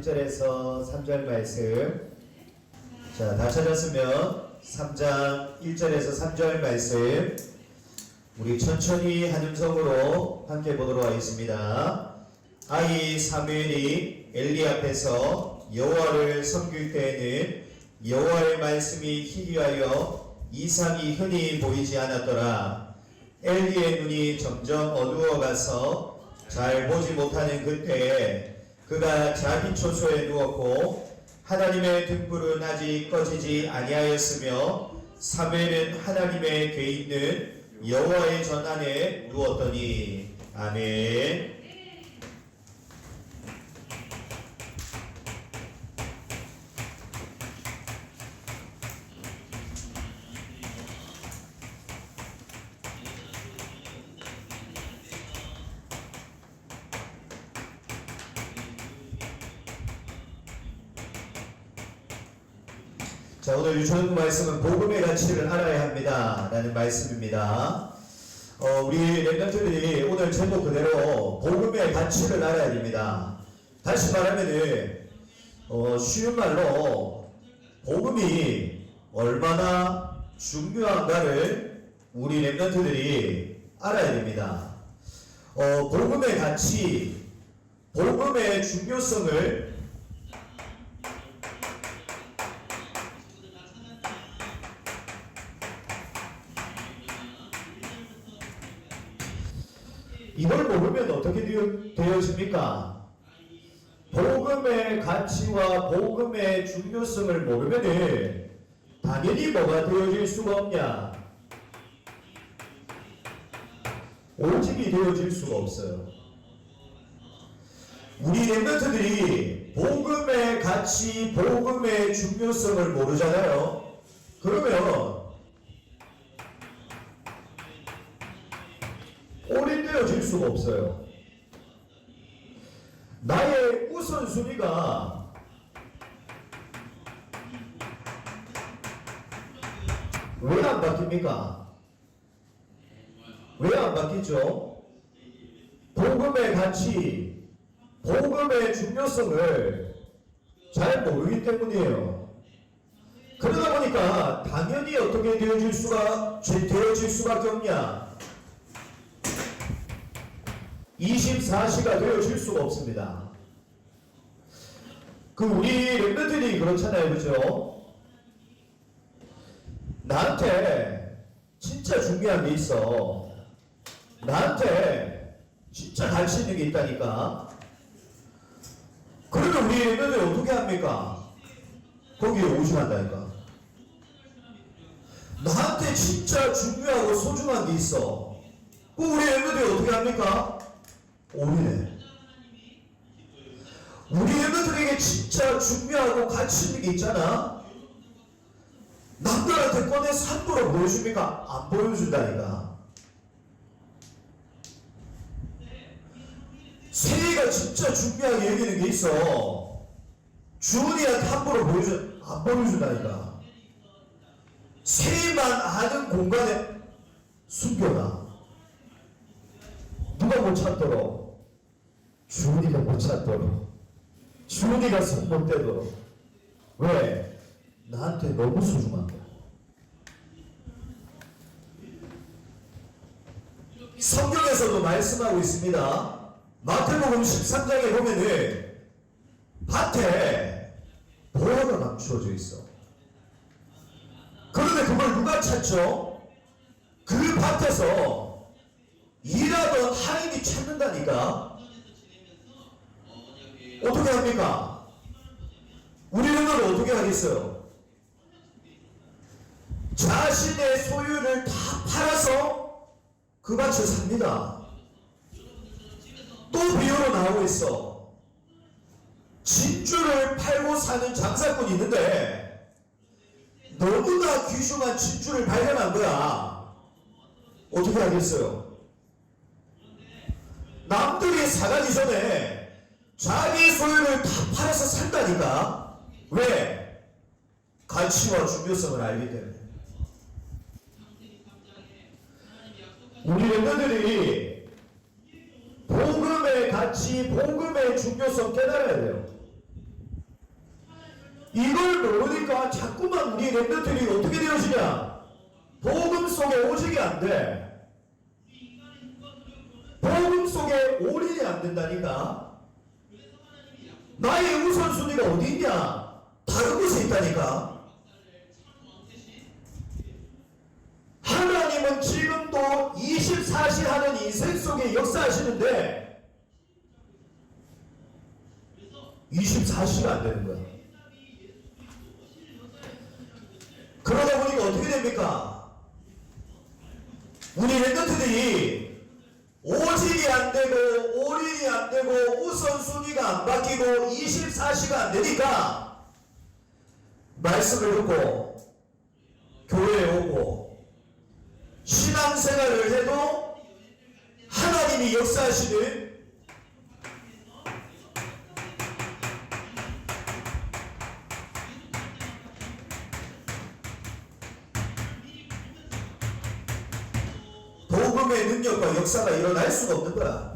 1절에서 3절 말씀. 자, 다 찾았으면 3장 1절에서 3절 말씀. 우리 천천히 한 음성으로 함께 보도록 하겠습니다. 아이 사무엘이 엘리 앞에서 여호와를 섬길 때에는 여호와의 말씀이 희귀하여 이상이 흔히 보이지 않았더라. 엘리의 눈이 점점 어두워가서 잘 보지 못하는 그때에 그가 자기 초소에 누웠고 하나님의 등불은 아직 꺼지지 아니하였으며 사무엘은 하나님의 궤 있는 여호와의 전 안에 누웠더니 아멘. 자, 오늘 유초는 말씀은 복음의 가치를 알아야 합니다. 라는 말씀입니다. 어, 우리 랩런트들이 오늘 제목 그대로 복음의 가치를 알아야 됩니다. 다시 말하면은, 어, 쉬운 말로, 복음이 얼마나 중요한가를 우리 랩런트들이 알아야 됩니다. 어, 복음의 가치, 복음의 중요성을 이걸 모르면 어떻게 되어집니까? 복음의 가치와 복음의 중요성을 모르면 당연히 뭐가 되어질 수가 없냐? 오직이 되어질 수가 없어요. 우리 랩런트들이 복음의 가치, 복음의 중요성을 모르잖아요. 그러면 올인되어질 수가 없어요. 나의 우선순위가 왜 안 바뀝니까? 바뀌죠? 복음의 가치, 복음의 중요성을 잘 모르기 때문이에요. 그러다 보니까 당연히 어떻게 되어질 수가 되어질 수밖에 없냐? 24시가 되어질 수가 없습니다. 그 우리 랩들이 그렇잖아요, 그죠? 나한테 진짜 중요한 게 있어. 나한테 진짜 가치 있는 게 있다니까. 그러면 우리 랩들이 어떻게 합니까? 거기에 오신한다니까. 나한테 진짜 중요하고 소중한 게 있어. 그 우리 랩들이 어떻게 합니까? 올인해. 우리 멤버들에게 진짜 중요하고 가치 있는 게 있잖아. 남들한테 꺼내서 함부로 보여줍니까? 안 보여준다니까. 세이가 진짜 중요하게 여기는 게 있어. 주은이한테 함부로 보여준, 안 보여준다니까. 세이만 아는 공간에 숨겨놔. 누가 못 찾도록 주은이가 못 찾도록 주은이가 손못 대도록 왜? 나한테 너무 소중한 거야 성경에서도 말씀하고 있습니다 마태복음 13장에 보면은 밭에 보화가 감추어져 있어 그런데 그걸 누가 찾죠? 그 밭에서 일하던 하인이 찾는다니까. 어떻게 합니까? 우리는 걸 어떻게 하겠어요? 자신의 소유를 다 팔아서 그 밭을 삽니다. 또 비유로 나오고 있어. 진주를 팔고 사는 장사꾼이 있는데 너무나 귀중한 진주를 발견한 거야. 어떻게 하겠어요? 남들이 사가기 전에 자기 소유를 다 팔아서 산다니까. 왜? 가치와 중요성을 알기 때문에. 우리 랩런들이 복음의 가치, 복음의 중요성 깨달아야 돼요. 이걸 모르니까 자꾸만 우리 랩런들이 어떻게 되어지냐? 복음 속에 오직이 안 돼. 복음 속에 올인이 안 된다니까. 나의 우선순위가 어디 있냐? 다른 곳에 있다니까. 하나님은 지금도 24시 하는 인생 속에 역사하시는데 24시가 안 되는 거야. 그러다 보니까 어떻게 됩니까? 우리 랩런트들이 오직이 안 되고 올인이 안 되고 우선순위가 안 바뀌고 24시가 안 되니까 말씀을 듣고 교회에 오고 신앙생활을 해도 하나님이 역사하시는 복음의 능력과 역사가 일어날 수가 없는 거야.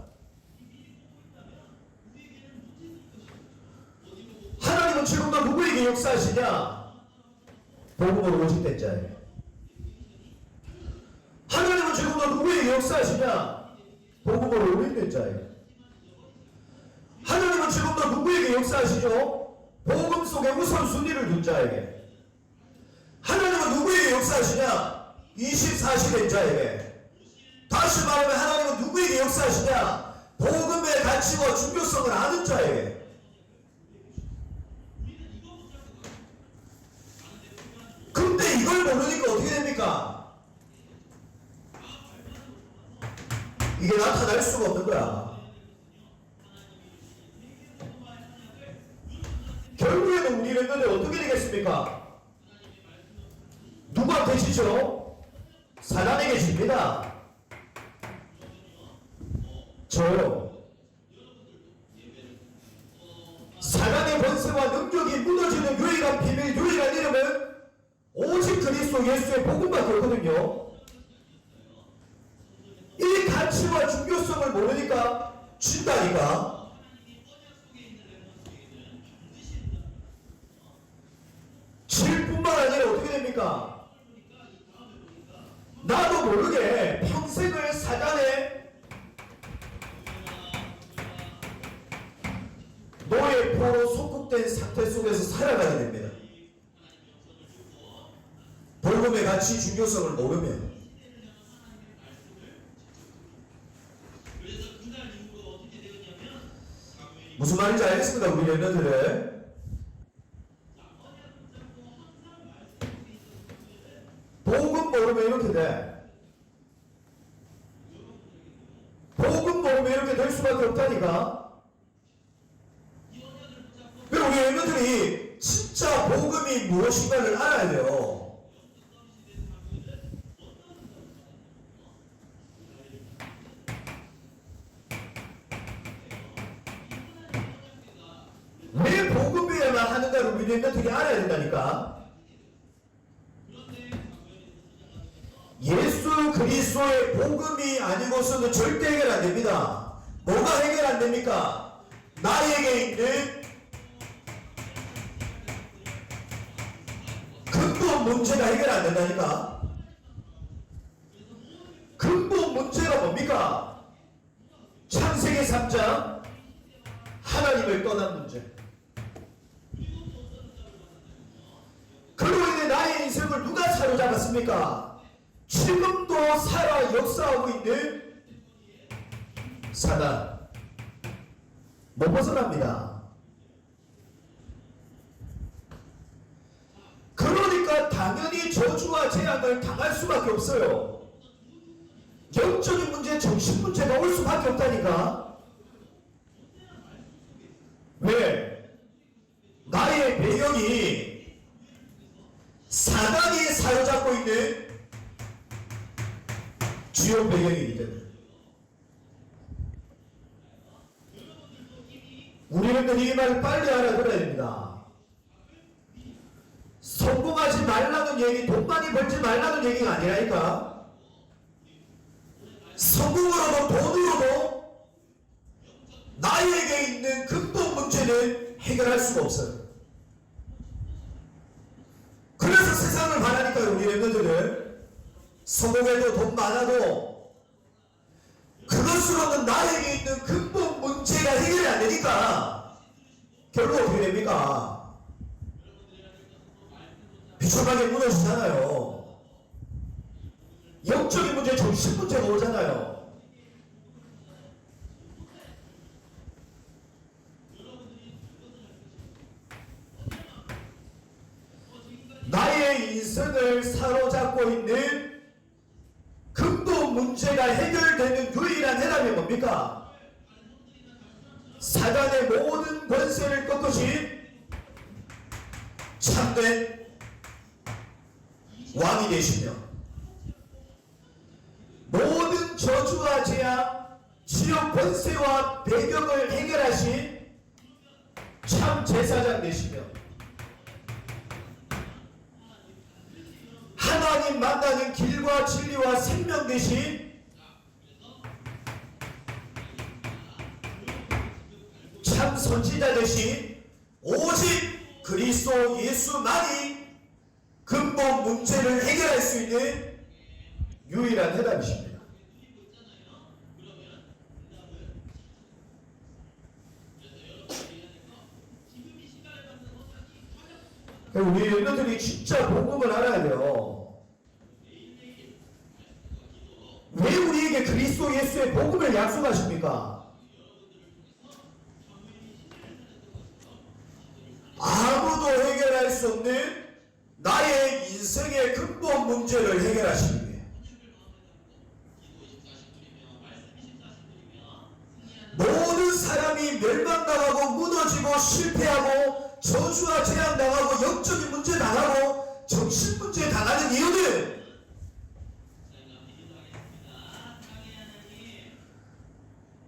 이걸 모르니까 어떻게 됩니까? 이게 나타날 수가 없는 거야. 결국에는 우리 랜드는 어떻게 되겠습니까? 누구한테 지죠? 사단에게 집니다. 저요. 사단의 권세와 능력이 무너지는 유일한 비밀, 유일한 오직 그리스도 예수의 복음밖에 없거든요. 이 가치와 중요성을 모르니까 진다니까. 질 뿐만 아니라 어떻게 됩니까? 나도 모르게 평생을 사단의 노예포로 속국된 상태 속에서 살아가게 됩니다. 벌금의 가치 중요성을 모르면 무슨 말인지 알겠습니다 우리 랩런들은 복음 모르면 이렇게 돼 복음 모르면 이렇게 될 수밖에 없다니까 그리고 우리 랩런들이 진짜 복음이 무엇인가를 알아야 돼요 왜 복음이야만 하는가를 우리 랩런들이 알아야 된다니까 예수 그리스도의 복음이 아니고서는 절대 해결 안 됩니다. 뭐가 해결 안 됩니까? 나에게 있는 근본 문제가 해결 안 된다니까. 근본 문제가 뭡니까? 창세기 3장 하나님을 떠난 문제. 누가 사로잡았습니까? 지금도 살아 역사하고 있는 사단 못 벗어납니다. 그러니까 당연히 저주와 재앙을 당할 수밖에 없어요. 영적인 문제, 정신 문제가 올 수밖에 없다니까. 왜? 나의 배경이 사단이 사로잡고 있는 주요 배경이기 때문에 우리는 이 말을 빨리 알아들어야 됩니다. 성공하지 말라는 얘기, 돈 많이 벌지 말라는 얘기가 아니라니까. 성공으로도 돈으로도 나에게 있는 근본 문제는 해결할 수가 없어요. 그래서 세상을 바라니까요, 우리 랩런들은. 성공해도 돈 많아도 그것으로는 나에게 있는 근본 문제가 해결이 안 되니까 결국 어떻게 됩니까? 비참하게 무너지잖아요. 영적인 문제, 정신 문제가 오잖아요. 나의 인생을 사로잡고 있는 근본 문제가 해결되는 유일한 해답이 뭡니까? 사단의 모든 권세를 꺾으신 참된 왕이 되시며 모든 저주와 재앙, 지역 권세와 배경을 해결하신 참 제사장 되시며 하나님 만나는 길과 진리와 생명 되신 참 선지자 되신 오직 그리스도 예수만이 근본 문제를 해결할 수 있는 유일한 해답이십니다. 우리 멤버들이 진짜 복음을 알아야 돼요. 왜 우리에게 그리스도 예수의 복음을 약속하십니까? 아무도 해결할 수 없는 나의 인생의 근본 문제를 해결하시기 위해 모든 사람이 멸망당하고 무너지고 실패하고 저주와 재앙 당하고 영적인 문제 당하고 정신 문제 당하는 이유는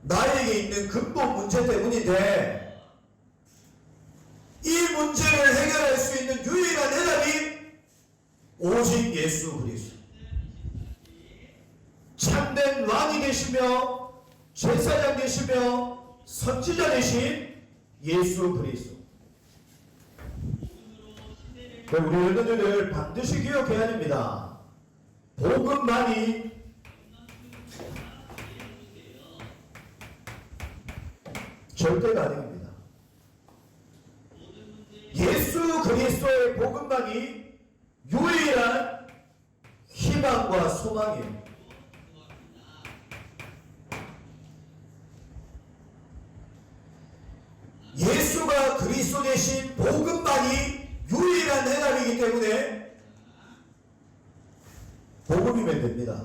나에게 있는 근본 문제 때문인데 이 문제를 해결할 수 있는 유일한 해답이 오직 예수 그리스도. 참된 왕이 되시며 제사장 되시며 선지자 되신 예수 그리스도 우리 여러분들을 반드시 기억해야 됩니다. 복음만이 절대가 아닙니다. 예수 그리스도의 복음만이 유일한 희망과 소망이에요. 예수가 그리스도 대신 복음만이 유일한 해답이기 때문에 복음이면 됩니다.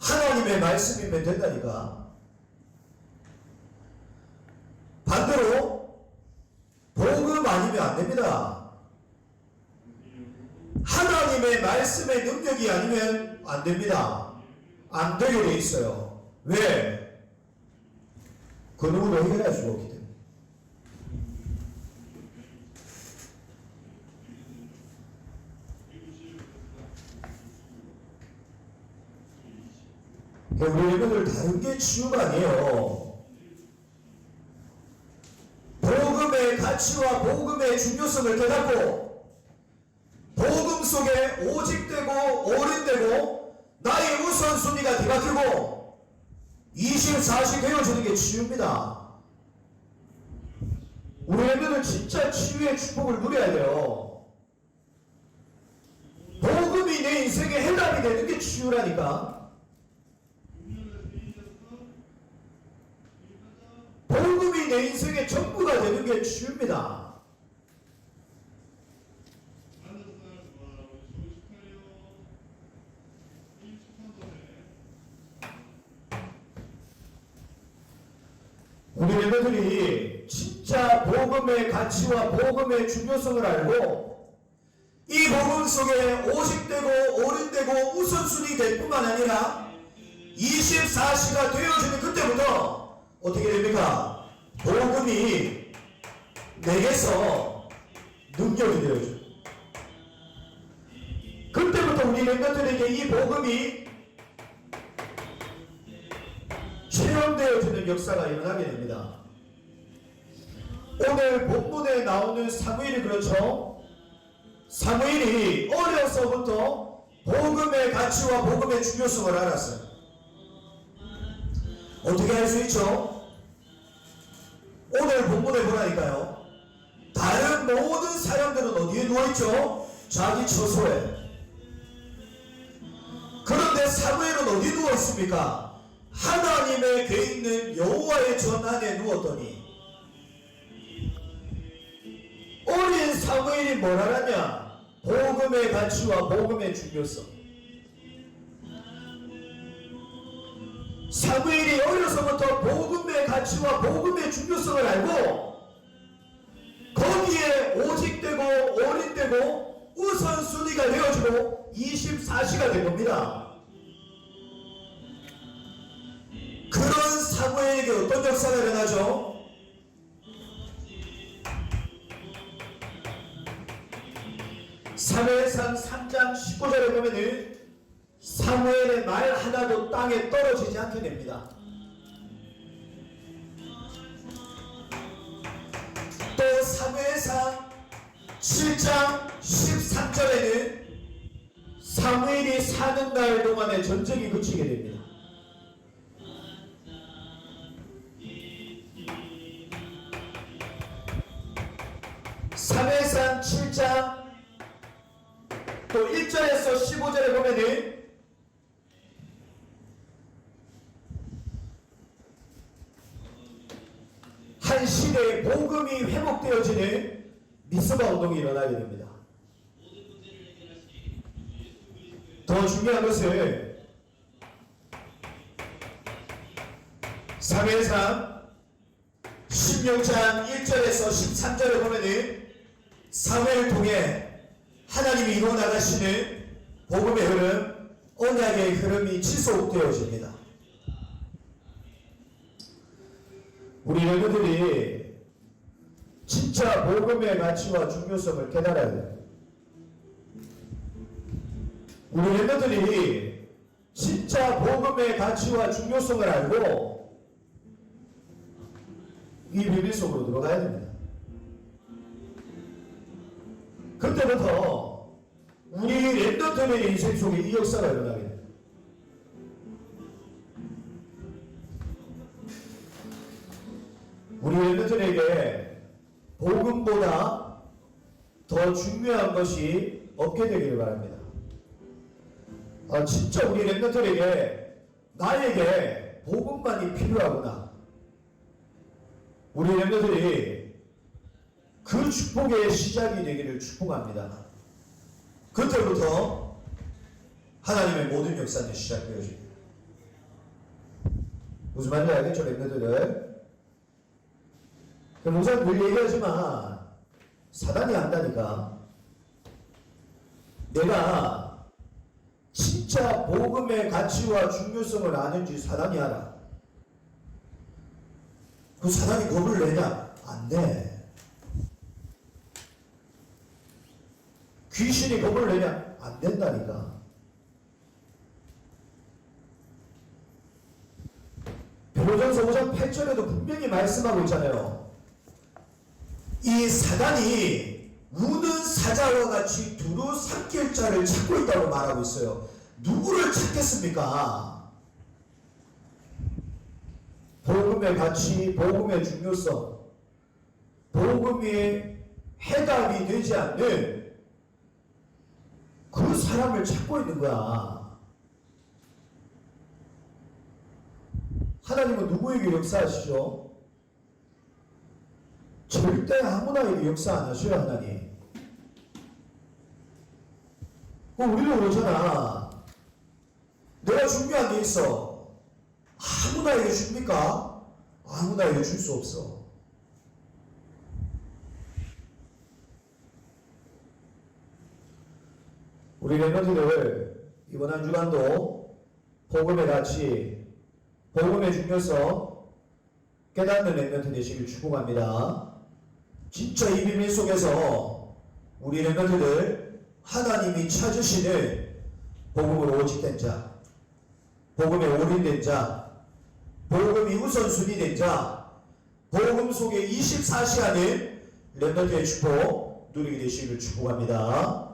하나님의 말씀이면 된다니까. 반대로 복음 아니면 안 됩니다. 하나님의 말씀의 능력이 아니면 안 됩니다. 안 되게 돼 있어요. 왜? 그 누구도 해결할 수가 없기 때문에. 그러니까 우리 여러분들 다른 게 치유가 아니에요. 복음의 가치와 복음의 중요성을 깨닫고 복음 속에 오직되고 오른되고 나의 우선순위가 뒤바뀌고 24시 되어지는 게 치유입니다. 우리 애들은 진짜 치유의 축복을 누려야 돼요. 복음이 내 인생의 해답이 되는 게 치유라니까. 복음이 내 인생의 전부가 되는 게 치유입니다. 우리 멤버들이 진짜 복음의 가치와 복음의 중요성을 알고 이 복음 속에 오직되고 오른되고 우선순위 될 뿐만 아니라 24시가 되어지는 그때부터 어떻게 됩니까? 복음이 내게서 능력이 되어져. 그때부터 우리 멤버들에게 이 복음이 체험되어지는 역사가 일어나게 됩니다. 오늘 본문에 나오는 사무엘이 그렇죠. 사무엘이 어려서부터 복음의 가치와 복음의 중요성을 알았어요. 어떻게 할 수 있죠? 오늘 본문에 보라니까요. 다른 모든 사람들은 어디에 누워있죠? 자기 처소에. 그런데 사무엘은 어디 누워있습니까? 하나님의 궤 있는 여호와의 전 안에 누웠더니 어린 사무엘이 뭘 알았냐? 복음의 가치와 복음의 중요성. 사무엘이 어려서부터 복음의 가치와 복음의 중요성을 알고 거기에 오직되고 올인되고 우선순위가 되어지고 24시가 된 겁니다. 그런 사무엘에게 어떤 역사가 일어나죠? 사무엘상 3장 19절에 보면은 사무엘의 말 하나도 땅에 떨어지지 않게 됩니다. 또 사무엘상 7장 13절에는 사무엘이 사는 날 동안에 전쟁이 그치게 됩니다. 사무엘상 7장 또 1절에서 15절에 보면은 한 시대에 복음이 회복되어지는 미스바 운동이 일어나게 됩니다. 더 중요한 것은 사무엘상 16장 1절에서 13절에 보면은 사무엘 통해 하나님이 이루어 나가시는 복음의 흐름, 언약의 흐름이 지속되어집니다. 우리 여러분들이 진짜 복음의 가치와 중요성을 깨달아야 돼요. 우리 멤버들이 진짜 복음의 가치와 중요성을 알고 이 비밀 속으로 들어가야 됩니다. 그때부터 우리 랩더들의 인생 속에 이 역사가 일어나게 됩니다. 우리 랩더들에게 복음보다 더 중요한 것이 없게 되기를 바랍니다. 아, 진짜 우리 랩더들에게 나에게 복음만이 필요하구나. 우리 랩더들이 그 축복의 시작이 되기를 축복합니다. 그때부터 하나님의 모든 역사는 시작되어집니다. 무슨 말인지 알겠죠, 랩더들은? 목사님 늘 얘기하지만 사단이 안다니까 내가 진짜 복음의 가치와 중요성을 아는지 사단이 알아. 그 사단이 겁을 내냐? 안 돼. 귀신이 겁을 내냐? 안 된다니까. 베로전서 5장 8절에도 분명히 말씀하고 있잖아요. 이 사단이 우는 사자와 같이 두루 삼킬 자를 찾고 있다고 말하고 있어요. 누구를 찾겠습니까? 복음의 가치, 복음의 중요성, 복음이 해답이 되지 않는 그 사람을 찾고 있는 거야. 하나님은 누구에게 역사하시죠? 절대 아무나에게 역사 안 하셔요, 하나님. 그 우리도 그러잖아. 내가 준비한 게 있어. 아무나에게 줍니까? 아무나에게 줄 수 없어. 우리 멤버들을 이번 한 주간도 복음의 가치, 복음의 중요성, 깨닫는 랩런트 되시길 축복합니다. 진짜 이 비밀 속에서 우리 랩런트들 하나님이 찾으시는 복음으로 오직된 자, 복음에 올인된 자, 복음이 우선순위 된 자, 복음 속에 24시간을 랩런트의 축복 누리게 되시기를 축복합니다.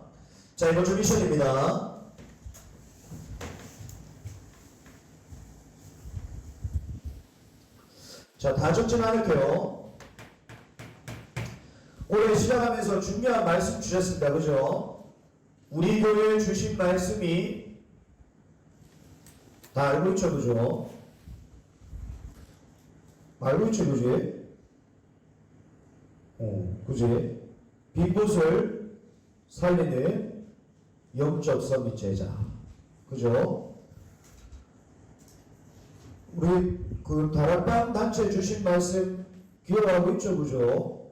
자, 이번 주 미션입니다. 자, 다 적진 않을게요. 올해 시작하면서 중요한 말씀 주셨습니다. 그죠? 우리 교회에 주신 말씀이 다 알고 있죠, 그죠? 알고 있죠, 그지? 어, 그지? 빈 곳을 살리는 영적 서밋 제자. 그죠? 우리 그 다락방 단체 주신 말씀 기억하고 있죠, 그죠?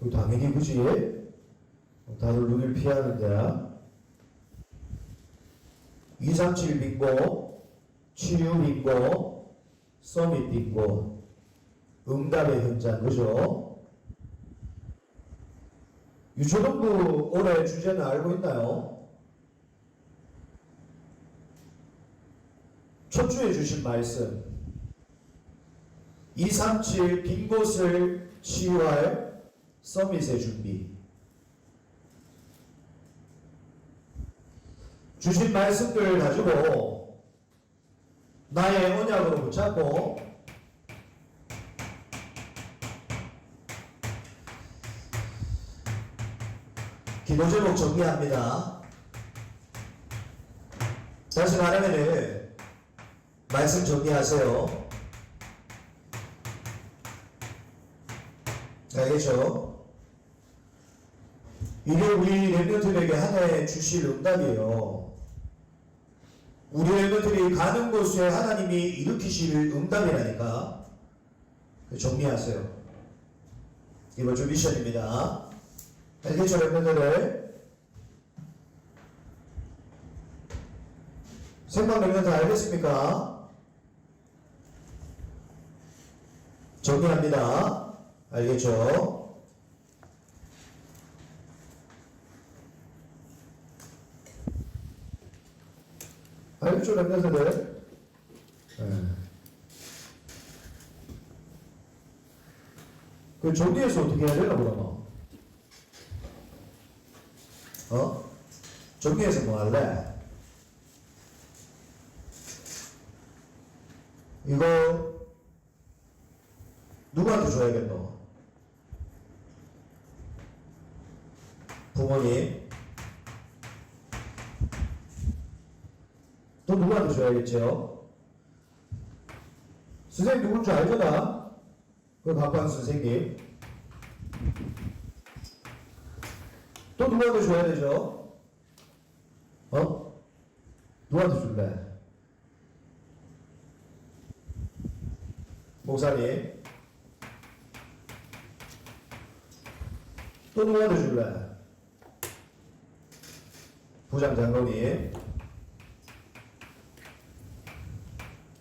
그 당연히 그지? 다들 눈을 피하는데 237 빙고, 치유 빙고, 서밋 빙고, 응답의 현장, 그죠? 유초등부 올해 주제는 알고 있나요? 첫 주에 주신 말씀 237 빈 곳을 치유할 서밋의 준비 주신 말씀들 가지고 나의 언약으로 붙잡고 기도 제목 정리합니다. 다시 말하면은 말씀 정리하세요. 알겠죠? 이게 우리 랩런트에게 하나의 주실 응답이에요. 우리 랩런트들이 가는 곳에 하나님이 일으키실 응답이라니까. 정리하세요. 이번 주 미션입니다. 알겠죠, 랩런트들? 생방 랩런트 알겠습니까? 정리합니다. 알겠죠? 알겠죠, 랩런트들? 네. 그 정리해서 어떻게 해야 되나, 그러면? 어? 정리해서 뭐 할래? 이거 누구한테 줘야겠노? 부모님 또 누구한테 줘야겠죠? 선생님 누군지 알잖아? 그 각방 선생님 또 누구한테 줘야 되죠? 어? 누구한테 줄래? 목사님 또 누구한테 줄래? 부장 장로님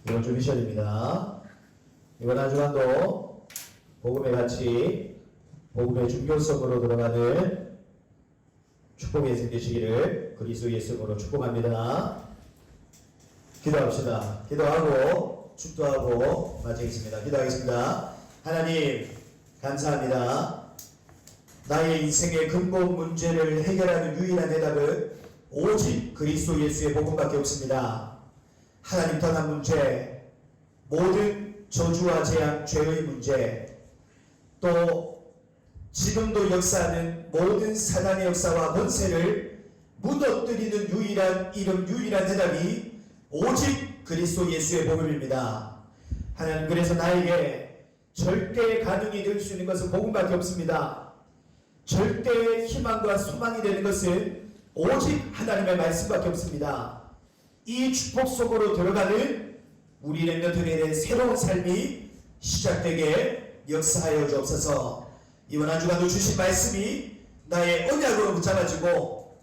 이번 주 미션입니다. 이번 한 주간도 복음의 가치, 복음의 중요성으로 들어가는 축복의 인생 되시기를 그리스도 예수님으로 축복합니다. 기도합시다. 기도하고 축도하고 마치겠습니다. 기도하겠습니다. 하나님 감사합니다. 나의 인생의 근본 문제를 해결하는 유일한 대답은 오직 그리스도 예수의 복음밖에 없습니다. 하나님 떠난 문제, 모든 저주와 재앙, 죄의 문제, 또 지금도 역사하는 모든 사단의 역사와 권세를 무너뜨리는 유일한 이름, 유일한 대답이 오직 그리스도 예수의 복음입니다. 하나님 그래서 나에게 절대 가능이 될 수 있는 것은 복음밖에 없습니다. 절대의 희망과 소망이 되는 것은 오직 하나님의 말씀밖에 없습니다. 이 축복 속으로 들어가는 우리 랩런트들에 대한 새로운 삶이 시작되게 역사하여 주옵소서. 이번 한 주간도 주신 말씀이 나의 언약으로 붙잡아지고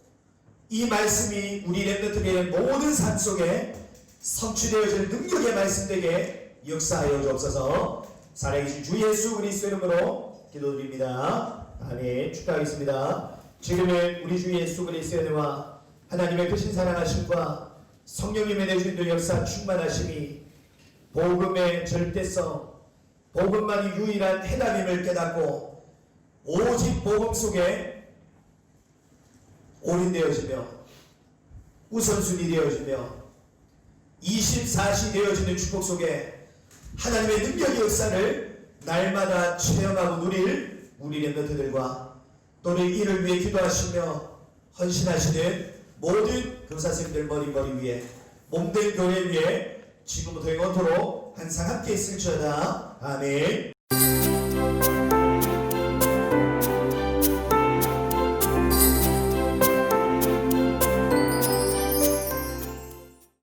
이 말씀이 우리 랩런트들의 모든 삶 속에 성취되어질 능력의 말씀 되게 역사하여 주옵소서. 살아계신 주 예수 그리스도 이름으로 기도드립니다. 아멘. 축하하겠습니다. 지금은 우리 주 예수 그리스도의 은혜와 하나님의 크신 사랑하심과 성령님의 내주인도 역사 충만하심이 복음의 절대성, 복음만이 유일한 해답임을 깨닫고 오직 복음 속에 올인되어지며 우선순위 되어지며 24시 되어지는 축복 속에 하나님의 능력의 역사를 날마다 체험하고 누릴 우리 랩런트들과 또 우리 이를 위해 기도하시며 헌신하시는 모든 금사님들 머리머리 위에 몸된 교회 위에 지금부터 영원토록 항상 함께 있을지어다. 아멘